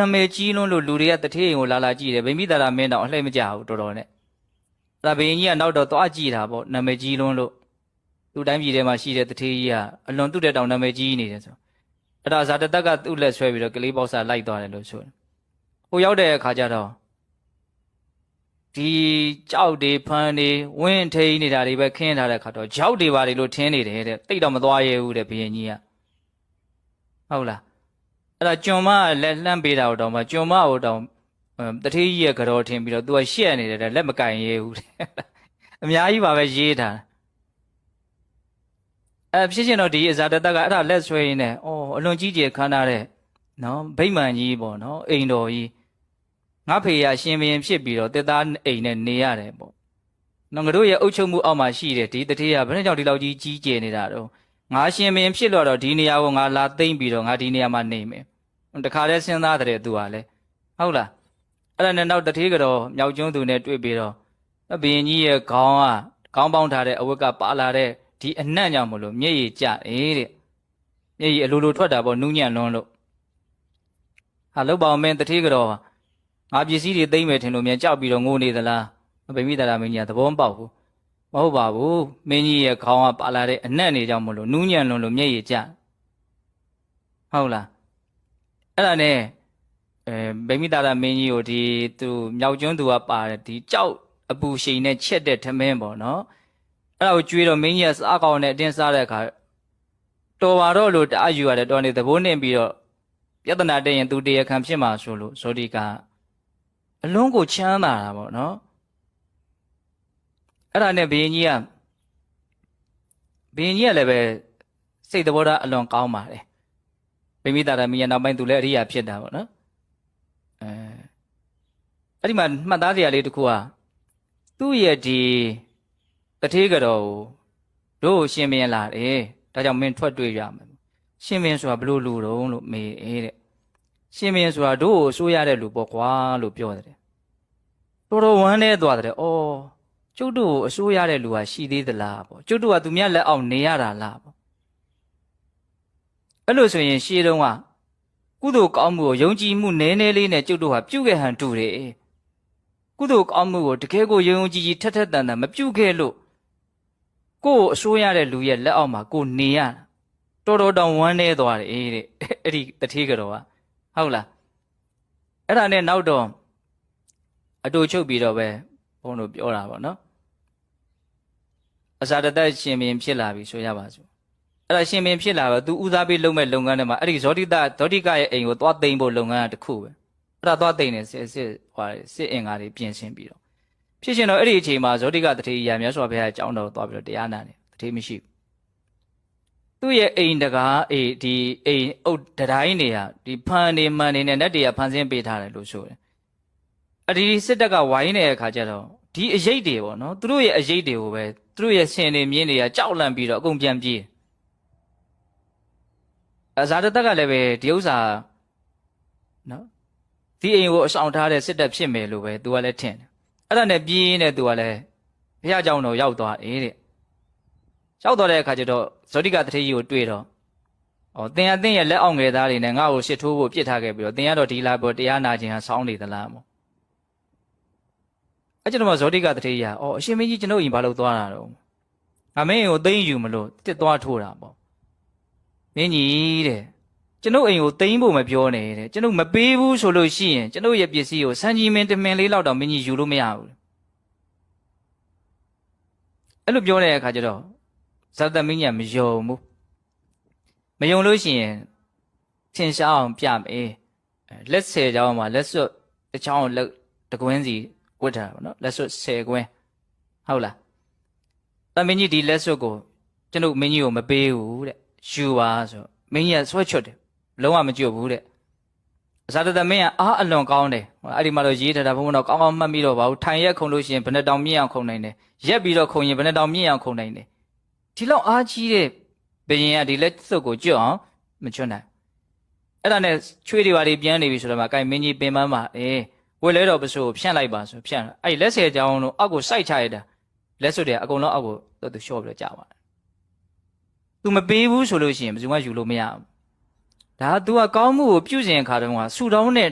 နာမည်ကြီးလွန်းလို့လူတွေကတထေးရင်ကိုလာလာကြည့်တယ်ဗိမိတာရမင်းတော့အလှည့်မကြဘူးတော်တော်နဲ့အဲ့ဒါဘယင်ကြီးကနောက်တော့သွားကြည့်တာပေါ့နာမည်ကြီးလွန်းလို့သူ့တိုင်းပြည်ထဲမှာရှိတဲ့တထေးကြီးကအလွန်သူ့တဲ့တောင်နာမည်ကြီးနေတယ်ဆိုအဲ့ဒါဇာတတက်ကသူ့လက်ဆွဲပြီးတော့ကလေးပေါက်စာလိုက်သွားတယ်လို့ဆိုတယ်ဟိုရောက်တဲ့အခါကျတော့ဒီကြောက်တွေဖမ်းတွေဝင်းထိန်နေတာတွေပဲခင်းထားတဲ့အခါတော့ကြောက်တွေပါတွေလို့ထင်းနေတယ်တဲ့တိတ်တော့မသွားရဲဘူးတဲ့ဘယင်ကြီးကဟုတ်လား အဲ့ဒါကျွန်မကလက်လှမ်းပေးတာတော့မှကျွန်မကိုတော့တတိကြီးရဲ့ကြောထင်ပြီးတော့ तू ကရှက်နေတယ်တဲ့လက်မကင်ရဲဘူးတဲ့အများကြီးပါပဲရေးထားအဲဖြစ်ချင်တော့ဒီအဇာတတကအဲ့ဒါလက်ဆွဲရင်းနဲ့အော်အလွန်ကြီးကျယ်ခမ်းနားတဲ့နော်ဗိမ္မာန်ကြီးပေါ့နော်အိမ်တော်ကြီးငါဖေရရှင်ဘရင်ဖြစ်ပြီးတော့တက်သားအိမ်နဲ့နေရတယ်ပေါ့နော်ငါတို့ရဲ့အုပ်ချုပ်မှုအောက်မှာရှိတယ်ဒီတတိယဘယ်နဲ့ကြောင့်ဒီလောက်ကြီးကြီးကျယ်နေတာတော့ငါရှင်ဘရင်ဖြစ်တော့ဒီနေရာကိုငါလာသိမ့်ပြီးတော့ငါဒီနေရာမှာနေမယ် တခါလဲစဉ်းစားတဲ့သူကလည်းဟုတ်လားအဲ့ဒါနဲ့နောက်တထေးကတော့မြောက်ကျွန်းသူနဲ့တွေ့ပြီးတော့ဘယင်ကြီးရဲ့ခေါင်းကခေါင်းပေါင်းထားတဲ့အဝတ်ကပါလာတဲ့ဒီအနံ့ကြောင့်မလို့မျက်ရည်ကျတယ်တဲ့မျက်ရည်အလိုလိုထွက်တာပေါ့နူးညံ့လွန်းလို့ဟာလောက်ပါအောင်မင်းတထေးကတော့ငါပစ္စည်းတွေသိမ့်မယ်ထင်လို့မြန်ကြောက်ပြီးတော့ငိုနေသလားဗိမိတာရမင်းကြီးကသဘောမပေါက်ဘူးမဟုတ်ပါဘူးမင်းကြီးရဲ့ခေါင်းကပါလာတဲ့အနံ့နေကြောင့်မလို့နူးညံ့လွန်းလို့မျက်ရည်ကျဟုတ်လား အဲ့ဒါနဲ့အဲဗိမိတာရမင်းကြီးကိုဒီသူမြောက်ကျွန်းသူကပါတယ်ဒီကြောက်အပူရှိန်နဲ့ချက်တဲ့ထမင်းပေါ့နော်အဲ့ဒါကိုကျွေးတော့မင်းကြီးကစားကောင်းနဲ့အတင်းစားတဲ့အခါတော်ပါတော့လို့တအားယူရတယ်တော်နေသဘိုးနှင်ပြီးတော့ပြဿနာတက်ရင်သူတရားခံဖြစ်မှာဆိုလို့ဇောဒီကအလုံးကိုချမ်းသာတာပေါ့နော်အဲ့ဒါနဲ့ဘုရင်ကြီးကဘုရင်ကြီးကလည်းပဲစိတ်သဘောထားအလွန်ကောင်းပါတယ် ဗိမိတာရမီးရနောက်ပိုင်းသူလည်းအရိယာဖြစ်တာပေါ့နော်အဲအဲ့ဒီမှာမှတ်သားစရာလေးတစ်ခုကသူ့ရဲ့ဒီတထေးကတော်ကိုတို့ရှင်မင်းလာတယ်ဒါကြောင့်မင်းထွက်တွေ့ရမယ်ရှင်မင်းဆိုတာဘလို့လူတုံးလို့မေးတဲ့ရှင်မင်းဆိုတာတို့ကိုစိုးရတဲ့လူပေါ့ကွာလို့ပြောတယ်တော်တော်ဝမ်းနေသွားတယ်ဩကျုပ်တို့ကိုအစိုးရတဲ့လူကရှိသေးသလားပေါ့ကျုပ်တို့ကသူမြတ်လက်အောင်နေရတာလားပေါ့ အဲ့လိုဆိုရင်ရှေးတုန်းကကုသိုလ်ကောင်းမှုကိုယုံကြည်မှုနည်းနည်းလေးနဲ့ကျုပ်တို့ဟာပြုခဲ့ဟန်တူတယ်ကုသိုလ်ကောင်းမှုကိုတကယ်ကိုယုံယုံကြည်ကြည်ထက်ထက်တန်တန်မပြုခဲ့လို့ကိုယ့်ကိုအစိုးရတဲ့လူရဲ့လက်အောက်မှာကိုနေရတော်တော်တောင်ဝမ်းနေသွားတယ်တဲ့အဲ့ဒီတတိကတော်ကဟုတ်လားအဲ့ဒါနဲ့နောက်တော့အတူချုပ်ပြီးတော့ပဲဘုန်းတို့ပြောတာပေါ့နော်အစာတသက်ရှင်ဘင်ဖြစ်လာပြီဆိုရပါစို့ အဲ့ဒါရှင်မင်းဖြစ်လာတော့ तू ဦးစားပေးလုပ်မဲ့လုပ်ငန်းတွေမှာအဲ့ဒီဇောတိတဇောတိကရဲ့အိမ်ကိုသွားသိမ်းဖို့လုပ်ငန်းကတစ်ခုပဲအဲ့ဒါသွားသိမ်းနေစစ်စစ်ဟွာစစ်အင်္ဂါတွေပြင်ဆင်ပြီးတော့ဖြစ်ရှင်တော့အဲ့ဒီအချိန်မှာဇောတိကတထေးရာမြတ်စွာဘုရားအကြောင်းတော်သွားပြီးတော့တရားနာတယ်တထေးမရှိဘူးသူ့ရဲ့အိမ်တကားအေးဒီအိမ်အုတ်တတိုင်းနေဟာဒီဖန်နေမှန်နေနဲ့နတ်တွေကဖန်ဆင်းပေးထားတယ်လို့ဆိုတယ်အဲ့ဒီစစ်တပ်ကဝိုင်းနေတဲ့အခါကျတော့ဒီအရေးတွေပေါ့နော်သူတို့ရဲ့အရေးတွေကိုပဲသူတို့ရဲ့ဆင်နေမြင်းတွေကကြောက်လန့်ပြီးတော့အကုန်ပြန်ပြေးအ ဇာတတက်ကလည်းပဲဒီဥစ္စာနော်ဒီအိမ်ကိုအဆောင်ထားတဲ့စစ်တပ်ဖြစ်မယ်လို့ပဲသူကလည်းထင်တယ်အဲ့ဒါနဲ့ပြင်းနဲ့သူကလည်းဘုရားကြောင့်တော့ရောက်သွားတယ်တဲ့ရောက်သွားတဲ့အခါကျတော့ဇောတိကတထေးကြီးကိုတွေ့တော့ဩသင်အသင်ရဲ့လက်အောင်ငယ်သားတွေနဲ့ငါ့ကိုရှစ်ထိုးဖို့ပြစ်ထားခဲ့ပြီးတော့သင်ကတော့ဒီလာပေါ်တရားနာခြင်းဟာဆောင်းနေသလားမို့အဲ့ကျတော့ဇောတိကတထေးကြီးကဩအရှင်မင်းကြီးကျွန်တော်အိမ်ဘာလို့သွားတာတော့ငါမင်းအိမ်ကိုသိမ့်ယူမလို့တစ်သွားထိုးတာပေါ့ မင်းကြီးတဲ့ကျွန်ုပ်အိမ်ကိုတိမ့်ဖို့မပြောနဲ့တဲ့ကျွန်ုပ်မပေးဘူးဆိုလို့ရှိရင်ကျွန်ုပ်ရဲ့ပစ္စည်းကိုစံကြီးမင်းတမင်လေးလောက်တော့မင်းကြီးယူလို့မရဘူးအဲ့လိုပြောတဲ့အခါကျတော့ဇာတမင်းကြီးကမယုံဘူးမယုံလို့ရှိရင်ထင်ရှားအောင်ပြမယ်အဲလက်ဆယ်ချောင်းမှာလက်စွပ်တစ်ချောင်းလက်တကွင်းစီဝတ်ထားတာပေါ့နော်လက်စွပ်10ကွင်းဟုတ်လားတမင်းကြီးဒီလက်စွပ်ကိုကျွန်ုပ်မင်းကြီးကိုမပေးဘူးတဲ့ ယူပါဆိုမင်းကြီးကဆွဲချွတ်တယ်လုံးဝမကြွဘူးတဲ့အစာတသမင်းကအားအလွန်ကောင်းတယ်ဟိုအဲ့ဒီမှာတော့ရေးထားတာဘုံဘုံတော့ကောင်းကောင်းမှတ်ပြီးတော့ပါဘူးထိုင်ရက်ခုံလို့ရှိရင်ဘယ်နှတောင်မြင့်အောင်ခုံနိုင်တယ်ရက်ပြီးတော့ခုံရင်ဘယ်နှတောင်မြင့်အောင်ခုံနိုင်တယ်ဒီလောက်အားကြီးတဲ့ဘယင်ကဒီလက်စွပ်ကိုကြွအောင်မချွတ်နိုင်အဲ့ဒါနဲ့ချွေးတွေပါတွေပြန်နေပြီဆိုတော့မှကိုင်မင်းကြီးပင်ပန်းပါအေးဝယ်လဲတော့ပစိုးကိုဖြန့်လိုက်ပါဆိုဖြန့်အဲ့ဒီလက်ဆယ်ကြောင်းတော့အောက်ကိုစိုက်ချရတာလက်စွပ်တွေအကုန်လုံးအောက်ကိုသူလျှော့ပြီးတော့ကြာပါတယ် तू မပေးဘူးဆိုလို့ရှိရင်ဘယ်သူမှယူလို့မရဘူးဒါက तू ကကောင်းမှုကိုပြုကျင်ခါတုန်းကဆူတောင်းတဲ့